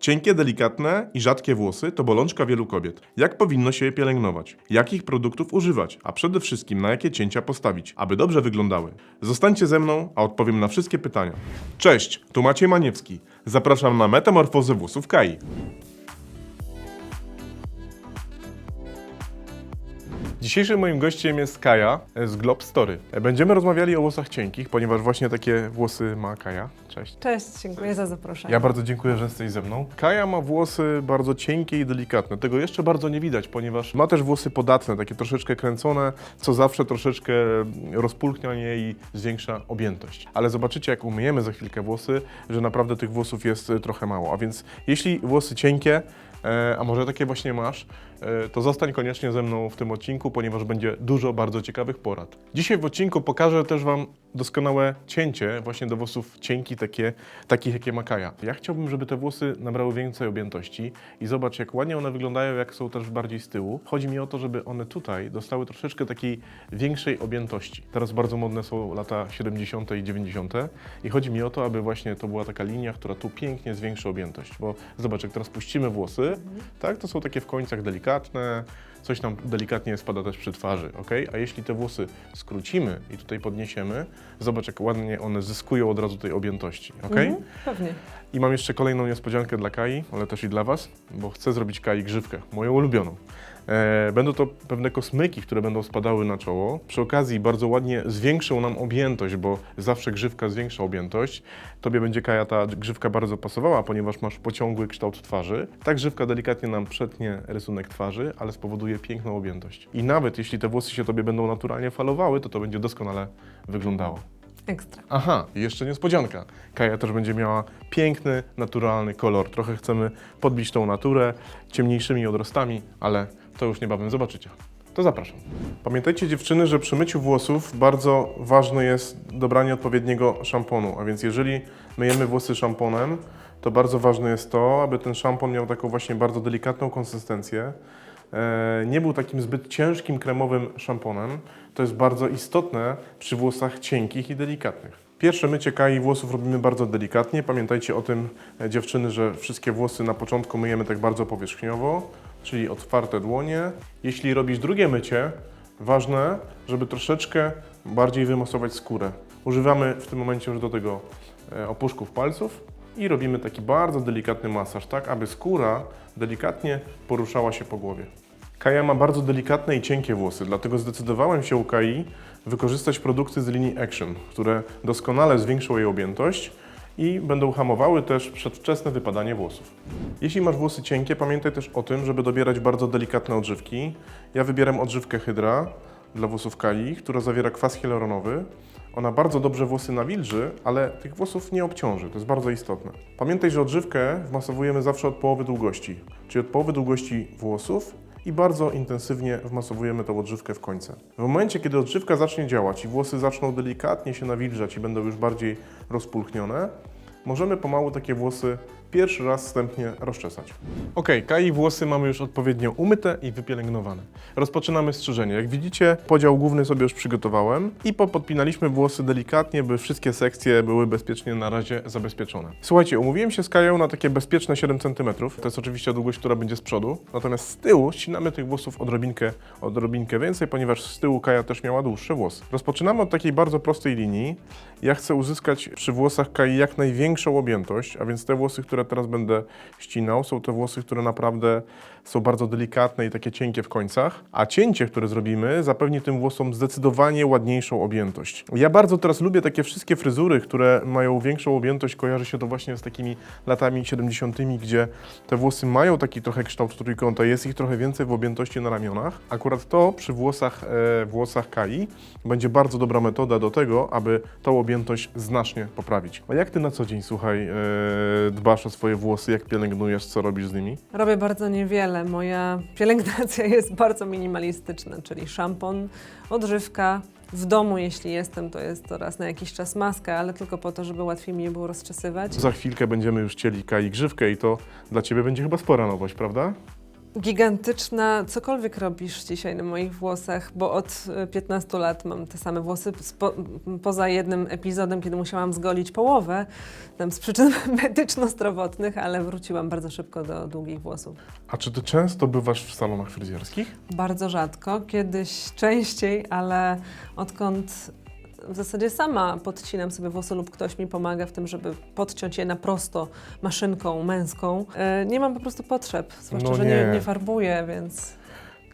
Cienkie, delikatne i rzadkie włosy to bolączka wielu kobiet. Jak powinno się je pielęgnować? Jakich produktów używać? A przede wszystkim na jakie cięcia postawić, aby dobrze wyglądały? Zostańcie ze mną, a odpowiem na wszystkie pytania. Cześć, tu Maciej Maniewski. Zapraszam na metamorfozę włosów Kai. Dzisiejszym moim gościem jest Kaja z Globe Story. Będziemy rozmawiali o włosach cienkich, ponieważ właśnie takie włosy ma Kaja. Cześć. Cześć, dziękuję za zaproszenie. Ja bardzo dziękuję, że jesteś ze mną. Kaja ma włosy bardzo cienkie i delikatne. Tego jeszcze bardzo nie widać, ponieważ ma też włosy podatne, takie troszeczkę kręcone, co zawsze troszeczkę rozpulchnia je i zwiększa objętość. Ale zobaczycie, jak umyjemy za chwilkę włosy, że naprawdę tych włosów jest e, trochę mało. A więc jeśli włosy cienkie, e, a może takie właśnie masz, to zostań koniecznie ze mną w tym odcinku, ponieważ będzie dużo bardzo ciekawych porad. Dzisiaj w odcinku pokażę też Wam doskonałe cięcie właśnie do włosów cienkich, takie, takich jakie ma Kaja. Ja chciałbym, żeby te włosy nabrały więcej objętości i zobacz, jak ładnie one wyglądają, jak są też bardziej z tyłu. Chodzi mi o to, żeby one tutaj dostały troszeczkę takiej większej objętości. Teraz bardzo modne są lata 70. i 90. i chodzi mi o to, aby właśnie to była taka linia, która tu pięknie zwiększy objętość, bo zobacz, jak teraz puścimy włosy, tak, to są takie w końcach delikatne, coś tam delikatnie spada też przy twarzy, ok? A jeśli te włosy skrócimy i tutaj podniesiemy, zobacz, jak ładnie one zyskują od razu tej objętości, ok? Mhm, pewnie. I mam jeszcze kolejną niespodziankę dla Kai, ale też i dla Was, bo chcę zrobić Kai grzywkę, moją ulubioną. E, będą to pewne kosmyki, które będą spadały na czoło. Przy okazji bardzo ładnie zwiększą nam objętość, bo zawsze grzywka zwiększa objętość. Tobie będzie Kaja ta grzywka bardzo pasowała, ponieważ masz pociągły kształt twarzy. Ta grzywka delikatnie nam przetnie rysunek twarzy, ale spowoduje piękną objętość. I nawet jeśli te włosy się Tobie będą naturalnie falowały, to to będzie doskonale wyglądało. Ekstra. Aha, i jeszcze niespodzianka. Kaja też będzie miała piękny, naturalny kolor. Trochę chcemy podbić tą naturę ciemniejszymi odrostami, ale to już niebawem zobaczycie. To zapraszam. Pamiętajcie dziewczyny, że przy myciu włosów bardzo ważne jest dobranie odpowiedniego szamponu. A więc jeżeli myjemy włosy szamponem, to bardzo ważne jest to, aby ten szampon miał taką właśnie bardzo delikatną konsystencję. E, nie był takim zbyt ciężkim, kremowym szamponem. To jest bardzo istotne przy włosach cienkich i delikatnych. Pierwsze mycie kai włosów robimy bardzo delikatnie. Pamiętajcie o tym, e, dziewczyny, że wszystkie włosy na początku myjemy tak bardzo powierzchniowo, czyli otwarte dłonie. Jeśli robisz drugie mycie, ważne, żeby troszeczkę bardziej wymasować skórę. Używamy w tym momencie już do tego e, opuszków palców i robimy taki bardzo delikatny masaż, tak aby skóra delikatnie poruszała się po głowie. Kaja ma bardzo delikatne i cienkie włosy, dlatego zdecydowałem się u Kai wykorzystać produkty z linii Action, które doskonale zwiększą jej objętość i będą hamowały też przedwczesne wypadanie włosów. Jeśli masz włosy cienkie, pamiętaj też o tym, żeby dobierać bardzo delikatne odżywki. Ja wybieram odżywkę Hydra dla włosów Kai, która zawiera kwas hialuronowy. Ona bardzo dobrze włosy nawilży, ale tych włosów nie obciąży. To jest bardzo istotne. Pamiętaj, że odżywkę wmasowujemy zawsze od połowy długości, czyli od połowy długości włosów i bardzo intensywnie wmasowujemy tą odżywkę w końce. W momencie, kiedy odżywka zacznie działać i włosy zaczną delikatnie się nawilżać i będą już bardziej rozpulchnione, możemy pomału takie włosy pierwszy raz wstępnie rozczesać. Ok, Kai włosy mamy już odpowiednio umyte i wypielęgnowane. Rozpoczynamy strzyżenie. Jak widzicie, podział główny sobie już przygotowałem i popodpinaliśmy włosy delikatnie, by wszystkie sekcje były bezpiecznie na razie zabezpieczone. Słuchajcie, umówiłem się z Kają na takie bezpieczne 7 cm. To jest oczywiście długość, która będzie z przodu. Natomiast z tyłu ścinamy tych włosów odrobinkę, odrobinkę więcej, ponieważ z tyłu Kaja też miała dłuższe włosy. Rozpoczynamy od takiej bardzo prostej linii. Ja chcę uzyskać przy włosach Kai jak największą objętość, a więc te włosy, które teraz będę ścinał, są to włosy, które naprawdę są bardzo delikatne i takie cienkie w końcach, a cięcie, które zrobimy, zapewni tym włosom zdecydowanie ładniejszą objętość. Ja bardzo teraz lubię takie wszystkie fryzury, które mają większą objętość, kojarzy się to właśnie z takimi latami 70., gdzie te włosy mają taki trochę kształt trójkąta, jest ich trochę więcej w objętości na ramionach. Akurat to przy włosach, e, włosach Kai będzie bardzo dobra metoda do tego, aby tą objętość znacznie poprawić. A jak ty na co dzień, słuchaj, e, dbasz o swoje włosy, jak pielęgnujesz, co robisz z nimi? Robię bardzo niewiele. Moja pielęgnacja jest bardzo minimalistyczna, czyli szampon, odżywka. W domu, jeśli jestem, to jest to raz na jakiś czas maska, ale tylko po to, żeby łatwiej mi je było rozczesywać. Za chwilkę będziemy już cieli Kai grzywkę i to dla Ciebie będzie chyba spora nowość, prawda? Gigantyczna, cokolwiek robisz dzisiaj na moich włosach, bo od e, 15 lat mam te same włosy, spo, poza jednym epizodem, kiedy musiałam zgolić połowę, tam z przyczyn medyczno-zdrowotnych, ale wróciłam bardzo szybko do długich włosów. A czy ty często bywasz w salonach fryzjerskich? Bardzo rzadko, kiedyś częściej, ale odkąd w zasadzie sama podcinam sobie włosy lub ktoś mi pomaga w tym, żeby podciąć je na prosto maszynką męską, e, nie mam po prostu potrzeb, zwłaszcza, No że nie, nie. nie farbuję, więc...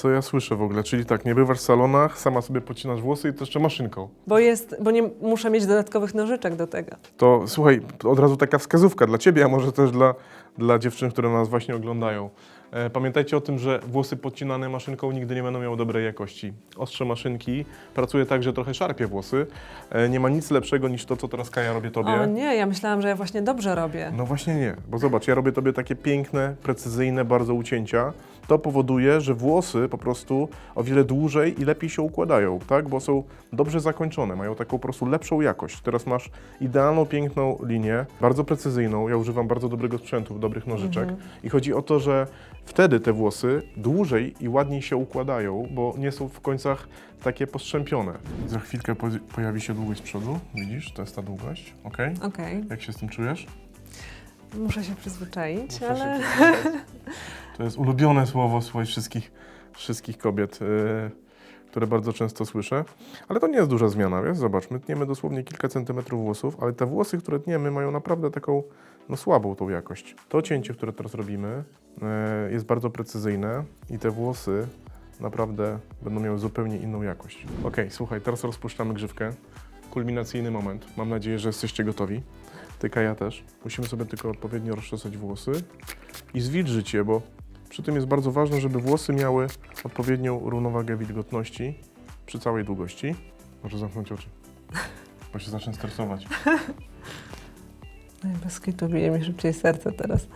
Co ja słyszę w ogóle? Czyli tak, nie bywasz w salonach, sama sobie podcinasz włosy i to jeszcze maszynką. Bo, jest, bo nie muszę mieć dodatkowych nożyczek do tego. To słuchaj, od razu taka wskazówka dla ciebie, a może też dla, dla dziewczyn, które nas właśnie oglądają. E, pamiętajcie o tym, że włosy podcinane maszynką nigdy nie będą miały dobrej jakości. Ostrze maszynki pracuje tak, że trochę szarpie włosy. E, nie ma nic lepszego niż to, co teraz Kaja robię tobie. O nie, ja myślałam, że ja właśnie dobrze robię. No właśnie nie, bo zobacz, ja robię tobie takie piękne, precyzyjne bardzo ucięcia. To powoduje, że włosy po prostu o wiele dłużej i lepiej się układają, tak? Bo są dobrze zakończone, mają taką po prostu lepszą jakość. Teraz masz idealną, piękną linię, bardzo precyzyjną. Ja używam bardzo dobrego sprzętu, dobrych nożyczek. I chodzi o to, że wtedy te włosy dłużej i ładniej się układają, bo nie są w końcach takie postrzępione. Za chwilkę po- pojawi się długość z przodu, widzisz? To jest ta długość, ok? Okej, Jak się z tym czujesz? muszę się przyzwyczaić, Muszę się ale przyznać. To jest ulubione słowo słuchaj, wszystkich, wszystkich kobiet, yy, które bardzo często słyszę. Ale to nie jest duża zmiana, wiesz? Zobacz, my tniemy dosłownie kilka centymetrów włosów, ale te włosy, które tniemy, mają naprawdę taką no, słabą tą jakość. To cięcie, które teraz robimy, yy, jest bardzo precyzyjne i te włosy naprawdę będą miały zupełnie inną jakość. Ok, słuchaj, teraz rozpuszczamy grzywkę. Kulminacyjny moment. Mam nadzieję, że jesteście gotowi. Ty, Kaja też. Musimy sobie tylko odpowiednio rozczesać włosy i zwilżyć je, bo przy tym jest bardzo ważne, żeby włosy miały odpowiednią równowagę wilgotności przy całej długości. Może zamknąć oczy, bo się zacznę stresować. Ej, bez kitu bije mi szybciej serce teraz.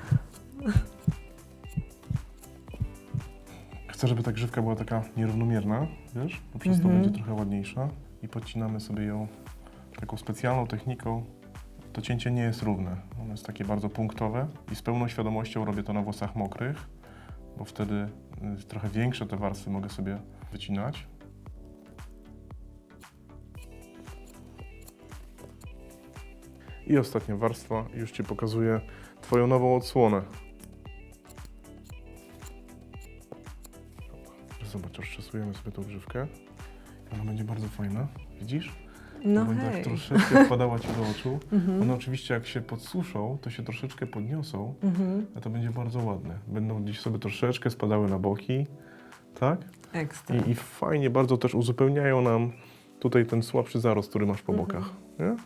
Chcę, żeby ta grzywka była taka nierównomierna, wiesz? Bo przez to Mhm. będzie trochę ładniejsza i podcinamy sobie ją taką specjalną techniką. To cięcie nie jest równe, ono jest takie bardzo punktowe i z pełną świadomością robię to na włosach mokrych, bo wtedy y, trochę większe te warstwy mogę sobie wycinać. I ostatnia warstwa, już Ci pokazuję Twoją nową odsłonę. Zobacz, rozczesujemy sobie tą grzywkę. Ona będzie bardzo fajna, widzisz? No hej. tak troszeczkę wpadała Ci do oczu. Mhm. One oczywiście jak się podsuszą, to się troszeczkę podniosą, Mhm. a to będzie bardzo ładne. Będą gdzieś sobie troszeczkę spadały na boki, tak? Ekstra. I, I fajnie bardzo też uzupełniają nam tutaj ten słabszy zarost, który masz po Mhm. bokach. Nie?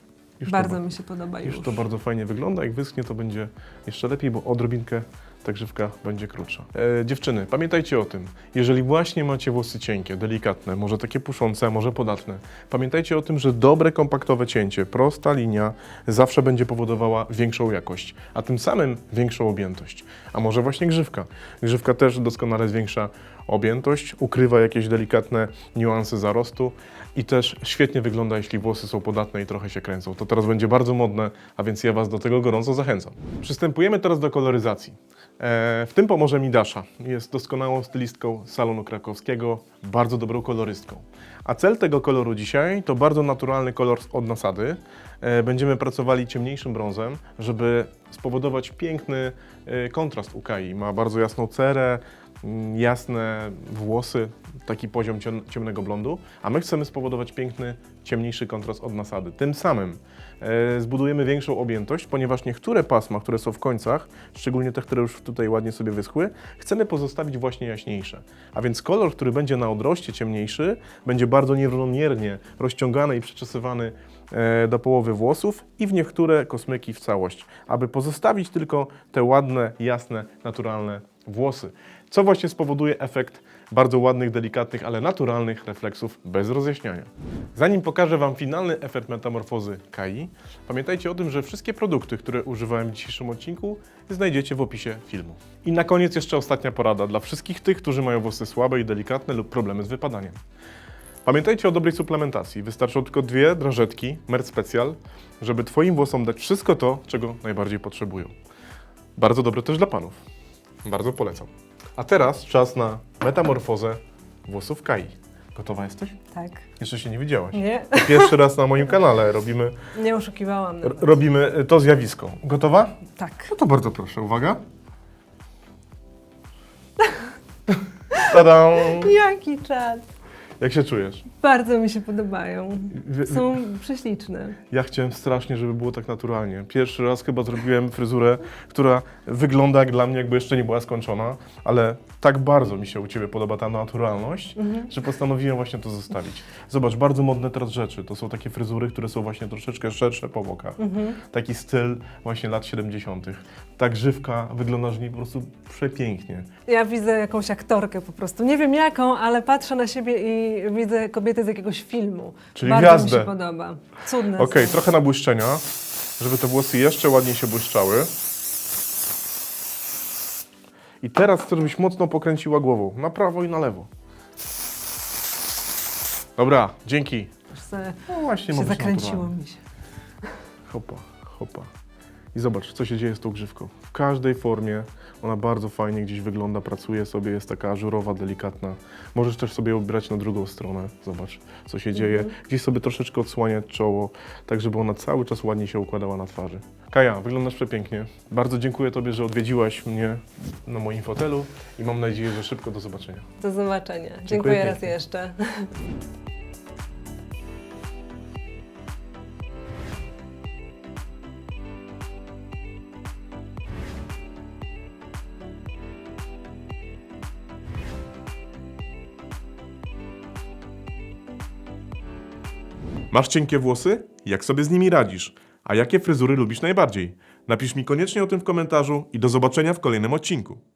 Już Bardzo mi się podoba już. już to bardzo fajnie wygląda. Jak wyschnie, to będzie jeszcze lepiej, bo odrobinkę ta grzywka będzie krótsza. E, dziewczyny, pamiętajcie o tym, jeżeli właśnie macie włosy cienkie, delikatne, może takie puszące, może podatne, pamiętajcie o tym, że dobre kompaktowe cięcie, prosta linia zawsze będzie powodowała większą jakość, a tym samym większą objętość. A może właśnie grzywka. Grzywka też doskonale zwiększa objętość, ukrywa jakieś delikatne niuanse zarostu i też świetnie wygląda, jeśli włosy są podatne i trochę się kręcą. To teraz będzie bardzo modne, a więc ja Was do tego gorąco zachęcam. Przystępujemy teraz do koloryzacji. E, w tym pomoże mi Dasza. Jest doskonałą stylistką salonu krakowskiego, bardzo dobrą kolorystką. A cel tego koloru dzisiaj to bardzo naturalny kolor od nasady. E, będziemy pracowali ciemniejszym brązem, żeby spowodować piękny e, kontrast u Kai. Ma bardzo jasną cerę, jasne włosy, taki poziom ciem- ciemnego blondu, a my chcemy spowodować piękny, ciemniejszy kontrast od nasady. Tym samym e, zbudujemy większą objętość, ponieważ niektóre pasma, które są w końcach, szczególnie te, które już tutaj ładnie sobie wyschły, chcemy pozostawić właśnie jaśniejsze. A więc kolor, który będzie na odroście ciemniejszy, będzie bardzo nierównomiernie rozciągany i przeczesywany e, do połowy włosów i w niektóre kosmyki w całość, aby pozostawić tylko te ładne, jasne, naturalne włosy. Co właśnie spowoduje efekt bardzo ładnych, delikatnych, ale naturalnych refleksów bez rozjaśniania. Zanim pokażę Wam finalny efekt metamorfozy Kai, pamiętajcie o tym, że wszystkie produkty, które używałem w dzisiejszym odcinku, znajdziecie w opisie filmu. I na koniec jeszcze ostatnia porada dla wszystkich tych, którzy mają włosy słabe i delikatne lub problemy z wypadaniem. Pamiętajcie o dobrej suplementacji. Wystarczą tylko dwie drażetki Merc Special, żeby Twoim włosom dać wszystko to, czego najbardziej potrzebują. Bardzo dobre też dla panów. Bardzo polecam. A teraz czas na metamorfozę włosów Kai. Gotowa jesteś? Tak. Jeszcze się nie widziałaś. Nie, Pierwszy raz na moim kanale robimy, nie oszukiwałam. r- nawet. robimy y, to zjawisko. Gotowa? Tak. No to bardzo proszę, uwaga. Tada! Jaki czas. Jak się czujesz? Bardzo mi się podobają. Są prześliczne. Ja chciałem strasznie, żeby było tak naturalnie. Pierwszy raz chyba zrobiłem fryzurę, która wygląda jak dla mnie, jakby jeszcze nie była skończona, ale tak bardzo mi się u Ciebie podoba ta naturalność, że postanowiłem właśnie to zostawić. Zobacz, bardzo modne teraz rzeczy. To są takie fryzury, które są właśnie troszeczkę szersze po bokach. Taki styl właśnie lat 70. Ta grzywka wygląda, że nie po prostu przepięknie. Ja widzę jakąś aktorkę po prostu. Nie wiem jaką, ale patrzę na siebie i widzę kobietę z jakiegoś filmu. Czyli Bardzo mi gwiazdę. się podoba. Cudne Okej, są. trochę nabłyszczenia, żeby te włosy jeszcze ładniej się błyszczały. I teraz chcę, żebyś mocno pokręciła głową, na prawo i na lewo. Dobra, dzięki. Se No właśnie, się być zakręciło naturalnie. mi się. Hopa, hopa. I zobacz, co się dzieje z tą grzywką. W każdej formie ona bardzo fajnie gdzieś wygląda, pracuje sobie, jest taka ażurowa, delikatna. Możesz też sobie ją brać na drugą stronę. Zobacz, co się dzieje. Gdzieś sobie troszeczkę odsłaniać czoło, tak żeby ona cały czas ładnie się układała na twarzy. Kaja, wyglądasz przepięknie. Bardzo dziękuję Tobie, że odwiedziłaś mnie na moim fotelu i mam nadzieję, że szybko do zobaczenia. Do zobaczenia. Dziękuję, raz pięknie. jeszcze. Masz cienkie włosy? Jak sobie z nimi radzisz? A jakie fryzury lubisz najbardziej? Napisz mi koniecznie o tym w komentarzu i do zobaczenia w kolejnym odcinku.